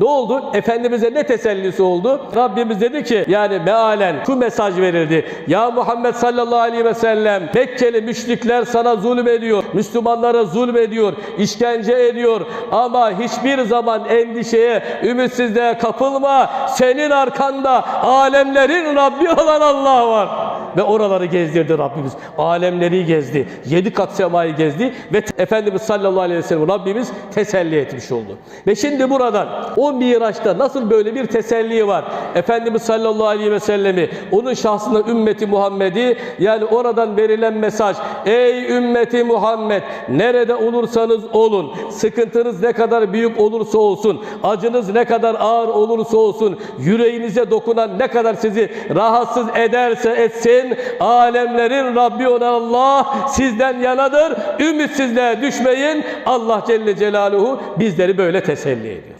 Ne oldu? Efendimiz'e ne tesellisi oldu? Rabbimiz dedi ki yani mealen şu mesaj verildi. Ya Muhammed sallallahu aleyhi ve sellem Mekkeli müşrikler sana zulüm ediyor. Müslümanlara zulüm ediyor. işkence ediyor. Ama hiçbir zaman endişeye, ümitsizliğe kapılma. Senin arkanda alemlerin Rabbi olan Allah var. Ve oraları gezdirdi Rabbimiz. Alemleri gezdi. Yedi kat semayı gezdi. Ve Efendimiz sallallahu aleyhi ve sellem Rabbimiz teselli etmiş oldu. Ve şimdi buradan o Miraç'ta nasıl böyle bir teselli var? Efendimiz sallallahu aleyhi ve sellemi onun şahsında ümmeti Muhammed'i yani oradan verilen mesaj ey ümmeti Muhammed nerede olursanız olun sıkıntınız ne kadar büyük olursa olsun acınız ne kadar ağır olursa olsun yüreğinize dokunan ne kadar sizi rahatsız ederse etsin alemlerin Rabbi olan Allah sizden yanadır ümitsizliğe düşmeyin Allah Celle Celaluhu bizleri böyle teselli ediyor.